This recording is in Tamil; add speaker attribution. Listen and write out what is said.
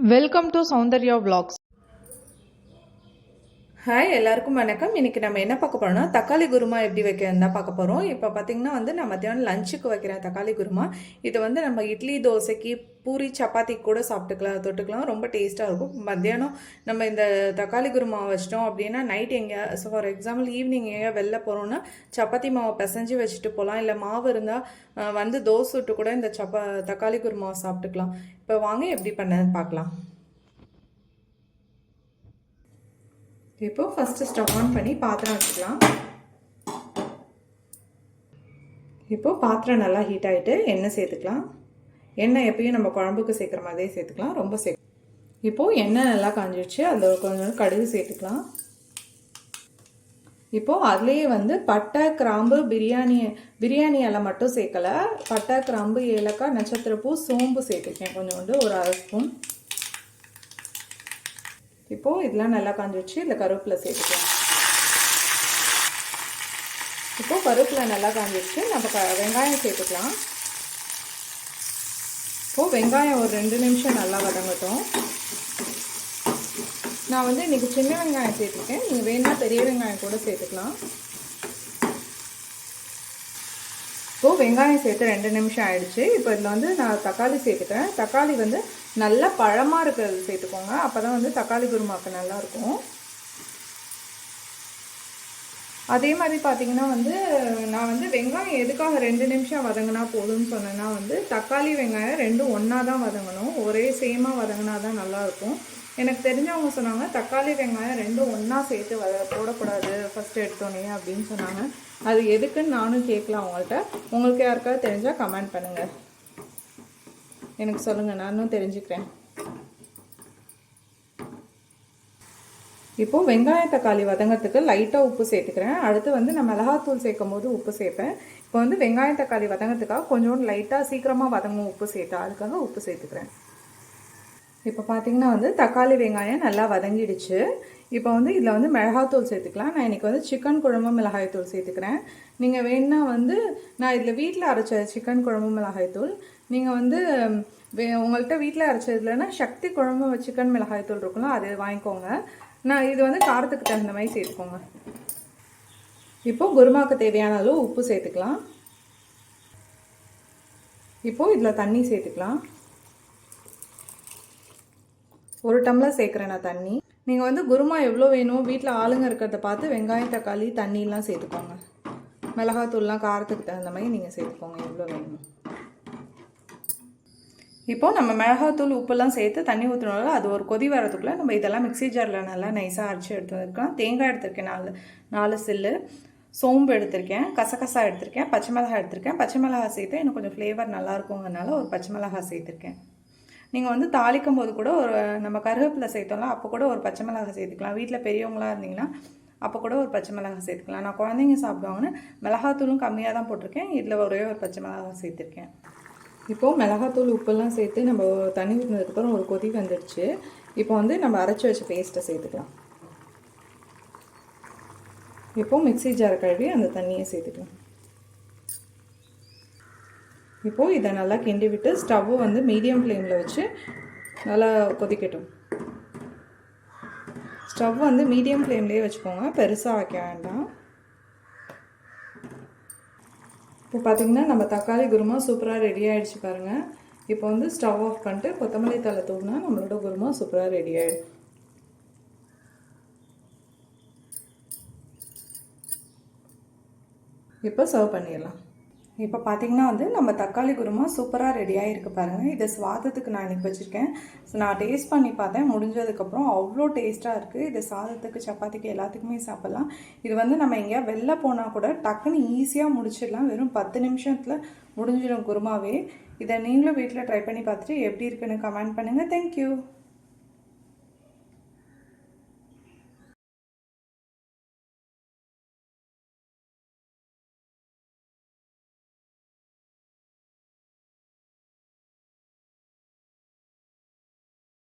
Speaker 1: Welcome to Sounder Your Vlogs.
Speaker 2: Hi எல்லாருக்கும் வணக்கம். இன்னைக்கு நம்ம என்ன பார்க்க போறோம்னா தக்காளி குருமா எப்படி வைக்கிறதுன்னு தான் பார்க்க போகிறோம் இப்போ பார்த்தீங்கன்னா வந்து நான் மத்தியானம் லஞ்சுக்கு வைக்கிறேன் தக்காளி குருமா. இது வந்து நம்ம இட்லி தோசைக்கு பூரி சப்பாத்தி கூட சாப்பிட்டுக்கலாம் தொட்டுக்கலாம். ரொம்ப டேஸ்ட்டாக இருக்கும். மத்தியானம் நம்ம இந்த தக்காளி குருமா வச்சிட்டோம் அப்படின்னா நைட் எங்கே ஸோ ஃபார் எக்ஸாம்பிள் ஈவினிங் எங்கே வெளில போகிறோம்னா சப்பாத்தி மாவை பிசைஞ்சு வச்சுட்டு போகலாம். இல்லை மாவு இருந்தால் வந்து தோசை விட்டு கூட இந்த சப்பா தக்காளி குருமாவை சாப்பிட்டுக்கலாம். இப்போ வாங்க எப்படி பண்ண பார்க்கலாம். இப்போ ஃபஸ்ட்டு ஸ்டவ் ஆன் பண்ணி பாத்திரம் வச்சுக்கலாம். இப்போ பாத்திரம் நல்லா ஹீட் ஆகிட்டு எண்ணெய் சேர்த்துக்கலாம். எண்ணெய் எப்பயும் நம்ம குழம்புக்கு சேர்க்குற மாதிரியே சேர்த்துக்கலாம். ரொம்ப சே இப்போது எண்ணெய் நல்லா காஞ்சிடுச்சு அதில் கொஞ்சம் கடுகு சேர்த்துக்கலாம். இப்போது அதுலேயே வந்து பட்டை கிராம்பு பிரியாணி பிரியாணி எல்லாம் மட்டும் சேர்க்கலை. பட்டை கிராம்பு ஏலக்காய் நட்சத்திரப்பூ சோம்பு சேர்த்துருக்கேன். கொஞ்சோண்டு ஒரு அரை ஸ்பூன். இப்போது இதெல்லாம் நல்லா காஞ்சி வச்சு இதில் கருவேப்பிலை சேர்த்துக்கலாம். இப்போது கருவேப்பிலை நல்லா காஞ்சி வச்சு நம்ம க வெங்காயம் சேர்த்துக்கலாம். இப்போது வெங்காயம் ஒரு ரெண்டு நிமிஷம் நல்லா வதங்கட்டும். நான் வந்து இன்றைக்கி சின்ன வெங்காயம் சேர்த்துருக்கேன். நீங்கள் வேணால் பெரிய வெங்காயம் கூட சேர்த்துக்கலாம் இப்போது வெங்காயம் சேர்த்து ரெண்டு நிமிஷம் ஆயிடுச்சு. இப்போ இதில் வந்து நான் தக்காளி சேர்த்துக்கிறேன். தக்காளி வந்து நல்லா பழமாக இருக்கிறது சேர்த்துக்கோங்க. அப்போ தான் வந்து தக்காளி குருமாக்கு நல்லாயிருக்கும். அதே மாதிரி பார்த்தீங்கன்னா வந்து நான் வந்து வெங்காயம் எதுக்காக ரெண்டு நிமிஷம் வதங்கினா போதும்னு சொன்னேன்னா வந்து தக்காளி வெங்காயம் ரெண்டும் ஒன்றா தான் வதங்கணும். ஒரே சேமாக வதங்கினா தான் நல்லாயிருக்கும் எனக்கு தெரிஞ்சவங்க சொன்னாங்க தக்காளி வெங்காயம் ரெண்டும் ஒன்றா சேர்த்து வத போடக்கூடாது. ஃபஸ்ட்டு எடுத்தோன்னே அப்படின்னு சொன்னாங்க. அது எதுக்குன்னு நானும் கேட்கலாம் அவங்கள்ட்ட. உங்களுக்கு யாருக்காவது தெரிஞ்சால் கமெண்ட் பண்ணுங்கள் எனக்கு சொல்லுங்கள் நானும் தெரிஞ்சுக்கிறேன். இப்போது வெங்காய தக்காளி வதங்கிறதுக்கு லைட்டாக உப்பு சேர்த்துக்கிறேன். அடுத்து வந்து நான் மிளகாத்தூள் சேர்க்கும் போது உப்பு சேர்ப்பேன். இப்போ வந்து வெங்காய தக்காளி வதங்கிறதுக்காக கொஞ்சோண்டு லைட்டாக சீக்கிரமாக வதங்கும் உப்பு சேர்த்தா அதுக்காக உப்பு சேர்த்துக்கிறேன். இப்போ பார்த்தீங்கன்னா வந்து தக்காளி வெங்காயம் நல்லா வதங்கிடுச்சு. இப்போ வந்து இதில் வந்து மிளகாத்தூள் சேர்த்துக்கலாம். நான் இன்றைக்கி வந்து சிக்கன் குழம்பு மிளகாய்த்தூள் சேர்த்துக்கிறேன். நீங்கள் வேணுன்னா வந்து நான் இதில் வீட்டில் அரைச்ச சிக்கன் குழம்பு மிளகாய்த்தூள். நீங்கள் வந்து வே உங்கள்கிட்ட வீட்டில் அரைச்சது இல்லைன்னா சக்தி குழம்பு சிக்கன் மிளகாய்த்தூள் இருக்குல்ல அது வாங்கிக்கோங்க. நான் இது வந்து காரத்துக்கு தகுந்த மாதிரி சேர்த்துக்கோங்க. இப்போது குருமாவுக்கு தேவையான அளவு உப்பு சேர்த்துக்கலாம். இப்போது இதில் தண்ணி சேர்த்துக்கலாம். ஒரு டம்ளர் சேர்க்குறேன் நான் தண்ணி. நீங்கள் வந்து குருமா எவ்வளோ வேணும் வீட்டில் ஆளுங்க இருக்கிறத பார்த்து வெங்காயம் தக்காளி தண்ணிலாம் சேர்த்துக்கோங்க. மிளகாத்தூள்லாம் காரத்துக்கு தகுந்த மாதிரி நீங்கள் சேர்த்துக்கோங்க எவ்வளோ வேணும். இப்போது நம்ம மிளகாத்தூள் உப்பெல்லாம் சேர்த்து தண்ணி ஊற்றினாலும் அது ஒரு கொதி வரதுக்குள்ளே நம்ம இதெல்லாம் மிக்ஸி ஜாரில் நல்லா நைஸாக அரைச்சி எடுத்து வந்திருக்கோம் தேங்காய் எடுத்திருக்கேன் நாலு நாலு சில்லு. சோம்பு எடுத்திருக்கேன் கசகசா எடுத்திருக்கேன் பச்சை மிளகாய் எடுத்திருக்கேன். பச்சை மிளகாய் சேர்த்து எனக்கு கொஞ்சம் ஃப்ளேவர் நல்லா இருக்குங்கிறனால ஒரு பச்சை மிளகாய் சேர்த்துருக்கேன். நீங்கள் வந்து தாளிக்கும் போது கூட ஒரு நம்ம கருவேப்பிலை சேர்த்தோம்ல அப்போ கூட ஒரு பச்சை மிளகாய் சேர்த்துக்கலாம். வீட்டில் பெரியவங்களாக இருந்தீங்கன்னா அப்போ கூட ஒரு பச்சை மிளகாய் சேர்த்துக்கலாம். நான் குழந்தைங்க சாப்பிடுவாங்கன்னு மிளகாத்தூளும் கம்மியாக தான் போட்டிருக்கேன் இதில் ஒரே ஒரு பச்சை மிளகாய் சேர்த்துருக்கேன். இப்போது மிளகாத்தூள் உப்பெல்லாம் சேர்த்து நம்ம தண்ணி ஊற்றினதுக்கப்புறம் ஒரு கொதி வந்துடுச்சு. இப்போ வந்து நம்ம அரைச்சி வச்ச பேஸ்ட்டை சேர்த்துக்கலாம். இப்போது மிக்ஸி ஜார் கழுவி அந்த தண்ணியை சேர்த்துக்கலாம். இப்போது இதை நல்லா கிண்டி விட்டு ஸ்டவ்வு வந்து மீடியம் ஃப்ளேமில் வச்சு நல்லா கொதிக்கட்டும். ஸ்டவ் வந்து மீடியம் ஃப்ளேம்லேயே வச்சுக்கோங்க. பெருசாக வைக்க வேண்டாம். இப்போ பார்த்திங்கன்னா நம்ம தக்காளி குருமா சூப்பராக ரெடி ஆகிடுச்சு பாருங்கள் இப்போ வந்து ஸ்டவ் ஆஃப் பண்ணிட்டு கொத்தமல்லி தலை தூவினா நம்மளோட குருமா சூப்பராக ரெடி ஆகிடும் இப்போ சர்வ் பண்ணிடலாம். இப்போ பார்த்தீங்கன்னா வந்து நம்ம தக்காளி குருமா சூப்பராக ரெடியாக இருக்குது பாருங்கள் இதை சாதத்துக்கு நான் இன்றைக்கி வச்சுருக்கேன். ஸோ நான் டேஸ்ட் பண்ணி பார்த்தேன். முடிஞ்சதுக்கப்புறம் அவ்வளோ டேஸ்ட்டாக இருக்குது இது சாதத்துக்கு சப்பாத்திக்கு எல்லாத்துக்குமே சாப்பிட்லாம். இது வந்து நம்ம எங்கேயா வெளில போனால் கூட டக்குன்னு ஈஸியாக முடிச்சிடலாம். வெறும் பத்து நிமிஷத்தில் முடிஞ்சிடும் குருமாவே. இதை நீங்களும் வீட்டில் ட்ரை பண்ணி பார்த்துட்டு எப்படி இருக்குன்னு கமெண்ட் பண்ணுங்கள் தேங்க்யூ